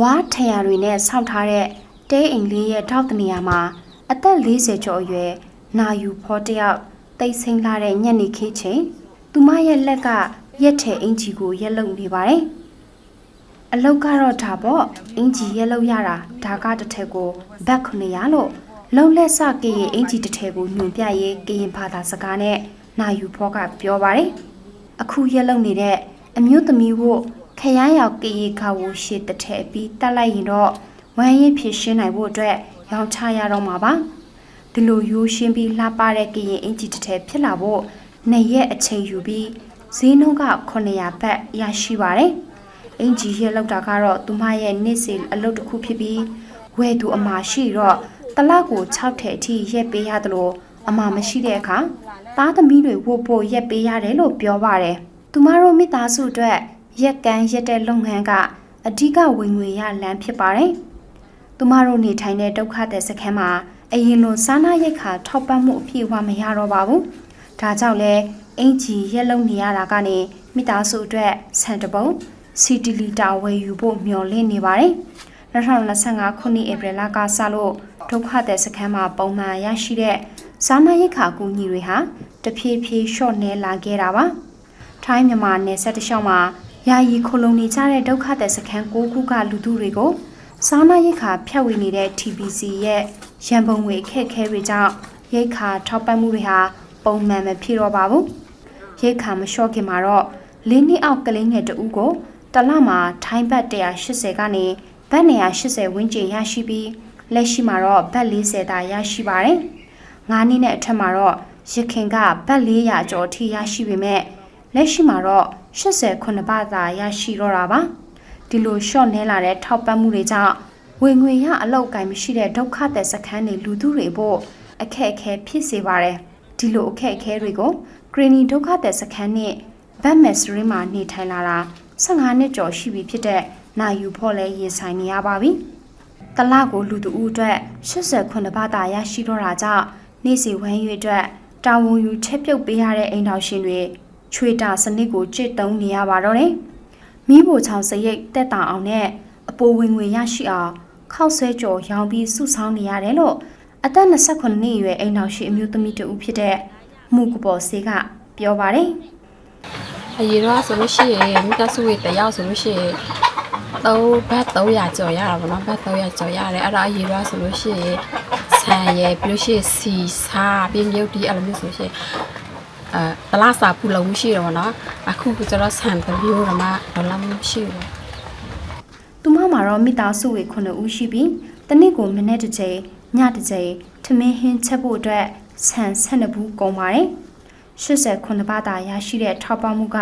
ဝါထရတွေနဲ့ဆောက်ထားတဲ့တဲအိမ်လေးရဲ့ထောက်တနေရာမှာအသက်40ကျော်အရွယ်နာယူဖောတယောက်တိတ်ဆိမ့်လာတဲ့ညက်နေခေးချိန်သူမရဲ့လက်ကရက်ထဲအင်ကြီးကိုရက်လုံနေပါတယ်။အလောက်ကတော့ဒါပေါ့အင်ကြီးရက်လုံရတာဒါကတစ်ထက်ကိုဘတ်900လို့လုံလက်စကရင်အင်ကြီးတစ်ထက်ကိုညွန်ပြရေးကရင်ဘာသာစကားနဲ့နာယူဖောကပြောပါတယ်။အခုရက်လုံနေတဲ့အမျိုးသမီးဖို့ ခရမ်းရောက်ကရေခါဝရှေ့တစ်ထက်ပြီးတက်လိုက်ရင်တော့ဝမ်းရင်ဖြစ်ရှင်းနိုင်ဖို့အတွက်ရောင်းချရတော့မှာပါဒီလိုရိုးရှင်းပြီးလှပတဲ့ကရင်အင်ဂျီတစ်ထက်ဖြစ်လာဖို့နှစ်ရက်အချိန်ယူပြီးဈေးနှုန်းက900ဘတ်ရရှိပါတယ်အင်ဂျီရဲ့လောက်တာကတော့သူမရဲ့နေ့စဉ်အလုပ်တစ်ခုဖြစ်ပြီးဝယ်သူအမရှိတော့တလောက်ကို6ထည့်အထိရက်ပေးရတယ်လို့အမမရှိတဲ့အခါသားသမီးတွေဝတ်ဖို့ရက်ပေးရတယ်လို့ပြောပါတယ်သူမတို့မိသားစုအတွက် ရက်ကန်းရက်တဲ့လုပ်ငန်းကအဓိကဝင်ငွေရလမ်းဖြစ်ပါတယ်။သူမတို့နေထိုင်တဲ့ဒုက္ခတဲ့စခန်းမှာအရင်လိုစားနာရိတ်ခါထောက်ပံ့မှုအပြည့်အဝမရတော့ပါဘူး။ဒါကြောင့်လဲအင်ဂျီရက်လုံးနေရတာကနေမိသားစုအတွက်ဆန်တပုံစီတီလီတာဝယ်ယူဖို့မျှော်လင့်နေပါတယ်။2025ခုနှစ်ဧပြီလကစလို့ဒုက္ခတဲ့စခန်းမှာပုံမှန်ရရှိတဲ့စားနာရိတ်ခါအကူအညီတွေဟာတဖြည်းဖြည်းလျှော့နေလာခဲ့တာပါ။ထိုင်းမြန်မာနယ်စပ်တစ်လျှောက်မှာ ယာယီခိုလုံနေကြတဲ့ဒုက္ခသည်စခန်း၉ခုကလူသူတွေကိုစားနပ်ရိက္ခာဖြတ်ဝေနေတဲ့ TBC ရဲ့ရန်ပုံငွေခက်ခဲတွေကြောင့်ရိက္ခာထောက်ပံ့မှုတွေဟာပုံမှန်မဖြစ်တော့ပါဘူး။ရိက္ခာမလျှော့ခင်မှာတော့လေးနှစ်အောက်ကလေးငယ်တဦးကိုတလမှာထိုင်းဘတ်180ကနေဘတ်180ဝန်းကျင်ရရှိပြီးလက်ရှိမှာတော့ဘတ်40သာရရှိပါတယ်။ငါးနှစ်နဲ့အထက်မှာတော့ရခင်ကဘတ်400ကျော်ထိရရှိပေမဲ့လက်ရှိမှာတော့ 89ဘာသာရရှိတော့တာပါဒီလိုရှော့နေလာတဲ့ထောက်ပံ့မှုတွေကြောင့်ဝင်ငွေရအလောက်ကိုင်းမရှိတဲ့ဒုက္ခတဲ့စခန်းတွေလူသူတွေဖို့အခက်အခဲဖြစ်စေပါတယ်ဒီလိုအခက်အခဲတွေကိုဂရီနီဒုက္ခတဲ့စခန်းနဲ့ဘတ်မက်စရီမှာနေထိုင်လာတာ15နှစ်ကျော်ရှိပြီဖြစ်တဲ့နာယူဖို့လဲရင်ဆိုင်နေရပါပြီတလကိုလူသူဦးအတွက်89ဘာသာရရှိတော့တာကြောင့်နေ့စီဝမ်းရွေအတွက်တာဝန်ယူချက်ပြုတ်ပေးရတဲ့အိမ်တော်ရှင်တွေ ချွေတာစနစ်ကိုကြစ်တုံးနေရပါတော့တယ်။မိဖို့ချောင်စရိတ်တက်တာအောင်နဲ့အပိုဝင်ငွေရရှိအောင်ခောက်ဆွဲကြော်ရောင်းပြီးစုဆောင်းနေရတယ်လို့အသက်28နှစ်အရွယ်အိမ်တော်ရှိအမျိုးသမီးတဦးဖြစ်တဲ့မူကပေါ်စေကပြောပါတယ်။အရင်တော့ဆိုလို့ရှိရင်မိသားစုတွေတယောက်ဆိုလို့ရှိရင်တော့ဘတ်300ကျော်ရတာပေါ့နော်ဘတ်300ကျော်ရတယ်အဲ့ဒါအရင်တော့ဆိုလို့ရှိရင်ဆန်ရယ်ပြီးလို့ရှိရင်စီစားပြီးမြုပ်တီအဲ့လိုမျိုးဆိုလို့ရှိရင် အဲတလားစာပူလုံးရှိတယ်ပေါ့နော်အခုကျတော့ဆန်တစ်မျိုးတော့မှဒေါ်လာမရှိဘူးသူမမှာတော့မိသားစုဝင်9ဦးရှိပြီးတနစ်ကိုမနေ့တစ်ချိန်ညတစ်ချိန်ထမင်းဟင်းချက်ဖို့အတွက်ဆန်12ဘူးကုန်ပါတယ်89ဘာသာရရှိတဲ့ထောက်ပံ့မှုက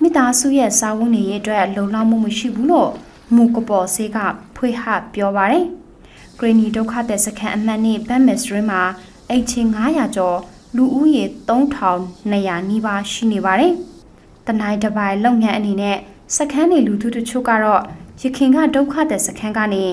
မိသားစုရဲ့စာဝတ်နေရေးအတွက်လုံလောက်မှုမရှိဘူးလို့မူကပေါ်စေးကဖွေဟပြောပါတယ်ဂရီနီဒုက္ခတဲ့စခန်းအမှတ်နဲ့ဘတ်မက်စရင်းမှာအိတ်ချင်း900ကျော် လူဦးရေ3200နီးပါးရှိနေပါတယ်တနိုင်တစ်ပိုင်းလုပ်ငန်းအနေနဲ့စခန်းနေလူသူတချို့ကတော့ရခင်ကဒုက္ခတဲ့စခန်းကနေ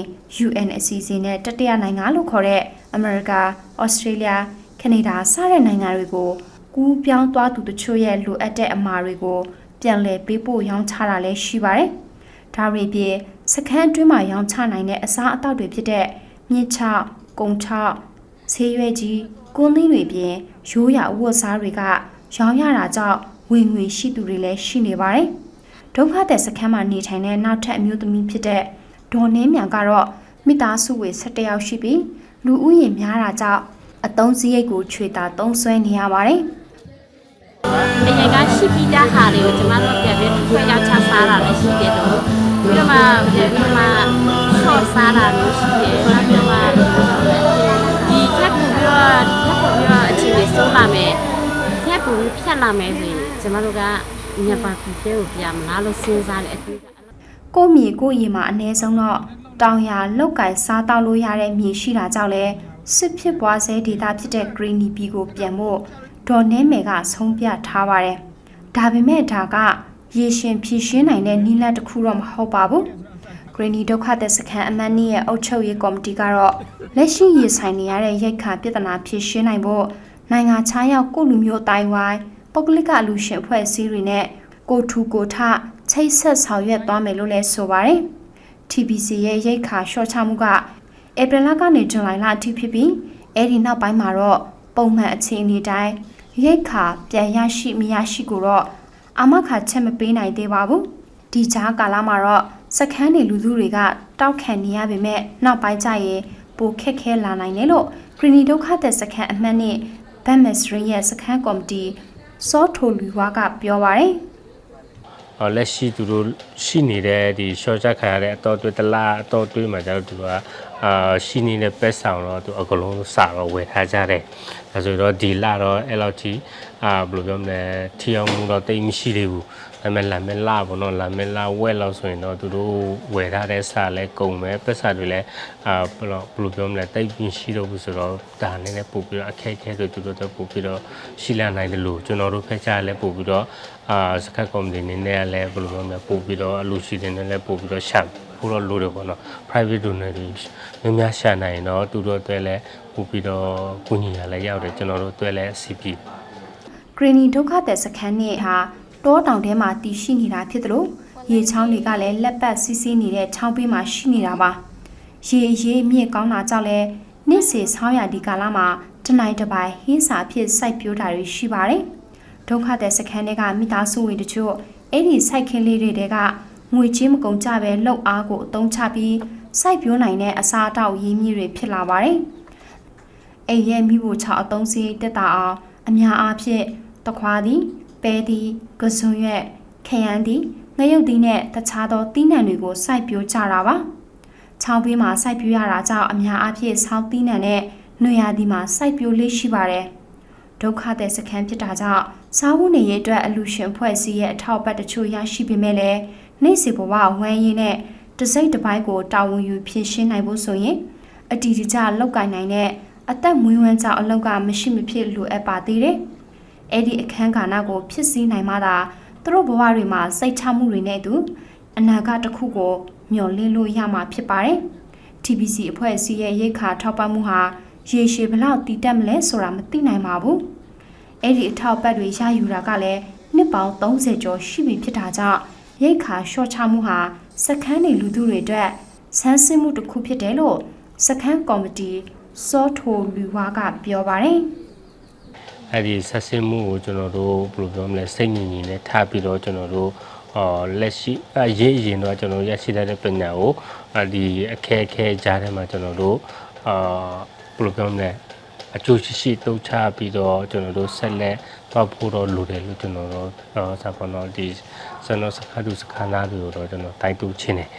UN အစီအစဉ်နဲ့တတိယနိုင်ငံလို့ခေါ်တဲ့အမေရိက၊ဩစတြေးလျ၊ကနေဒါစတဲ့နိုင်ငံတွေကိုကူးပြောင်းသွားသူတချို့ရဲ့လိုအပ်တဲ့အမှာတွေကိုပြန်လည်ပေးပို့ရောင်းချတာလည်းရှိပါတယ်။ဒါတွေပြင်စခန်းအတွင်းမှာရောင်းချနိုင်တဲ့အစားအသောက်တွေဖြစ်တဲ့မြင့်ချောက်၊ကုံချောက်၊ ဆေးရွက်ကြီး၊ကွန်းသီးတွေပြင်ရိုးရာအဝတ်စားတွေကရောင်းရတာကြောင့်ဝင်ငွေရှိသူတွေလည်းရှိနေပါတယ်။ဒုက္ခတဲ့စခန်းမှာနေထိုင်တဲ့နောက်ထပ်အမျိုးသမီးဖြစ်တဲ့ဒေါ်နှင်းမြန်ကတော့မိသားစုဝင်17ယောက်ရှိပြီးလူဦးရေများတာကြောင့်အတုံးစည်းရိတ်ကိုချွေတာသုံးဆွဲနေရပါတယ်။အရင်ကရှိပြီးသားဟာတွေကိုကျမတို့ပြန်ပြီးထွေးရောက်ချစားတာလည်းရှိတယ်လို့ပြီးတော့မှပြန်ပြီးမှဆော့စားတာလည်းရှိ က်ပိုပြီးဖြတ်လာမယ်ဆိုရင်ကျမတို့ကညပါပီတဲကိုပြမလားလို့စဉ်းစားတယ်အတူကကိုယ့်မြေကိုယ့်ရေမှာအ ਨੇ ဆုံးတော့တောင်ယာလောက်ကင်စားတောက်လို့ရတဲ့မြေရှိတာကြောင့်လဲစစ်ဖြစ်ပွားစေဒေတာဖြစ်တဲ့ Greeny Bee ကိုပြန်ဖို့ဒေါ်နှင်းမယ်ကဆုံးဖြတ်ထားပါတယ်။ဒါပေမဲ့ဒါကရေရှင်ဖြည့်ရှင်းနိုင်တဲ့နီလတ်တစ်ခုတော့မဟုတ်ပါဘူး။ Greeny ဒုက္ခသက်စခန်းအမတ်နီးရဲ့အုပ်ချုပ်ရေးကော်မတီကတော့လက်ရှိရေဆိုင်နေရတဲ့ရိတ်ခါပြဿနာဖြည့်ရှင်းနိုင်ဖို့ နိုင်ငံခြားရောက်ကိုလူမျိုးအတိုင်းဝိုင်းပုဂ္ဂလိကအလူရှင်အဖွဲ့အစည်းတွေနဲ့ကိုထူကိုထချိတ်ဆက်ဆောင်ရွက်သွားမယ်လို့လည်းဆိုပါတယ်။ TBC ရဲ့ရိတ်ခါရှော့ချမှုကဧပြီလကနေဇွန်လလအထိဖြစ်ပြီးအဲ့ဒီနောက်ပိုင်းမှာတော့ပုံမှန်အခြေအနေတိုင်းရိတ်ခါပြန်ရရှိမရရှိကိုတော့အာမခါချက်မပေးနိုင်သေးပါဘူးဒီကြားကာလမှာတော့စခန်းနေလူသူတွေကတောက်ခံနေရပေမဲ့နောက်ပိုင်းကျရင်ပိုခက်ခဲလာနိုင်တယ်လို့ဂရီနီဒုက္ခတဲ့စခန်းအမှတ်နဲ့ ဘတ်မက်စရင်ရဲ့စခန်းကော်မတီစောထိုလူဝါကပြောပါတယ်အော်လက်ရှိသူတို့ရှိနေတဲ့ဒီ short ချက်ခံရတဲ့အတော်တွေတလားအတော်တွေမှာကျတော့သူကအာရှိနေတဲ့ပက်ဆောင်တော့သူအကလုံးစာတော့ဝယ်ထားကြတယ်ဒါဆိုတော့ဒီလတော့အဲ့လောက်ကြီးအာဘယ်လိုပြောမလဲထီအောင်မှုတော့တိတ်မရှိသေးဘူး ဒါပေမဲ့လာမဲလာဘောနော်လာမဲလာဝက်လောက်ဆိုရင်တော့သူတို့ဝယ်ထားတဲ့စာလဲကုန်မယ်ပက်စာတွေလဲအာဘယ်လိုဘယ်လိုပြောမလဲတိတ်ပြင်းရှိတော့ဘူးဆိုတော့ဒါနဲ့လည်းပို့ပြီးတော့အခက်အခဲဆိုသူတို့တော့ပို့ပြီးတော့ရှိလာနိုင်တယ်လို့ကျွန်တော်တို့ဖက်ချလဲပို့ပြီးတော့အာစကတ်ကော်မတီနေနဲ့လည်းဘယ်လိုပြောမလဲပို့ပြီးတော့အလူရှိတယ်နဲ့လည်းပို့ပြီးတော့ရှာဖို့တော့လိုတယ်ပေါ့နော် private donor တွေများများရှာနိုင်ရင်တော့သူတို့အတွက်လည်းပို့ပြီးတော့ကုညီရလဲရောက်တယ်ကျွန်တော်တို့အတွက်လည်း CP ဂရီနီဒုက္ခတဲ့စခန်းနဲ့ဟာ တောတောင်ထဲမှာတည်ရှိနေတာဖြစ်သလိုရေချောင်းတွေကလည်းလက်ပတ်စီးစီးနေတဲ့ချောင်းပေးမှာရှိနေတာပါရေရေမြင့်ကောင်းတာကြောင့်လဲနေ့စီဆောင်းရဒီကာလမှာတနိုင်တစ်ပိုင်ဟင်းစာအဖြစ်စိုက်ပျိုးတာတွေရှိပါတယ်ဒုက္ခတဲ့စခန်းတွေကမိသားစုဝင်တချို့အဲ့ဒီစိုက်ခင်းလေးတွေကငွေချင်းမကုန်ကြပဲလှုပ်အားကိုအသုံးချပြီးစိုက်ပျိုးနိုင်တဲ့အစားအသောက်ရင်းမြစ်တွေဖြစ်လာပါတယ်အိမ်ရဲ့မိဖို့ချောက်အသုံးစရိတ်တက်တာအောင်အများအားဖြင့်တခွာသည် ပဲသည်ကစွန်ရွက်ခရမ်းသည်ငရုတ်သည်နဲ့တခြားသောသီးနှံတွေကိုစိုက်ပျိုးကြတာပါချောင်းပေးမှာစိုက်ပျိုးရတာကြောင့်အများအားဖြင့်ဆောင်းသီးနှံနဲ့နှွေရာသီမှာစိုက်ပျိုးလေးရှိပါတယ်ဒုက္ခတဲ့စခန်းဖြစ်တာကြောင့်စားဝတ်နေရေးအတွက်အလူရှင်ဖွဲ့စည်းရဲ့အထောက်အပံ့တချို့ရရှိပေမဲ့လည်းနေ့စီဘဝဝမ်းရင်းနဲ့တစိမ့်တစ်ပိုင်းကိုတာဝန်ယူဖြည့်ရှင်းနိုင်ဖို့ဆိုရင်အတီးတကျလောက်ကင်နိုင်တဲ့အသက်မွေးဝမ်းကြောင့်အလောက်ကမရှိမဖြစ်လိုအပ်ပါသေးတယ်။ အဲ့ဒီအခန်းကဏ္ဍကို ဖြစ်စည်းနိုင်မှသာသူတို့ဘဝတွေမှာစိတ်ချမှုတွေနဲ့အတူအနာဂတ်တစ်ခုကိုမျှော်လင့်လို့ရမှာဖြစ်ပါတယ်။ TBC အဖွဲ့အစည်းရဲ့ရိတ်ခါထောက်ပံ့မှုဟာရေရှည်ဘလောက်တည်တက်မလဲဆိုတာမသိနိုင်ပါဘူး။အဲ့ဒီအထောက်အပံ့တွေရယူတာကလည်းနှစ်ပေါင်း30ကျော်ရှိပြီဖြစ်တာကြောင့်ရိတ်ခါရှော့ချမှုဟာစခန်းနေလူသူတွေအတွက်ဆန်းစစ်မှုတစ်ခုဖြစ်တယ်လို့စခန်းကော်မတီစောထိုလူဝါကပြောပါတယ် အဲ့ဒီဆက်စင်မှုကိုကျွန်တော်တို့ဘယ်လိုပြောမလဲစိတ်ညင်ညင်နဲ့ထားပြီးတော့ကျွန်တော်တို့အော်လက်ရှိအရေးရင်တော့ကျွန်တော်တို့ရရှိတဲ့ပညာကိုအဒီအခက်အခဲကြားထဲမှာကျွန်တော်တို့အာဘယ်လိုပြောမလဲအကျိုးရှိရှိတုံချပြီးတော့ကျွန်တော်တို့ဆက်လက်တော့ဖို့တော့လိုတယ်လို့ကျွန်တော်တို့အော်စာပေါ်တော့ဒီစနစခါဒုစခါနာတွေကိုတော့ကျွန်တော်တိုက်တူချင်းတယ်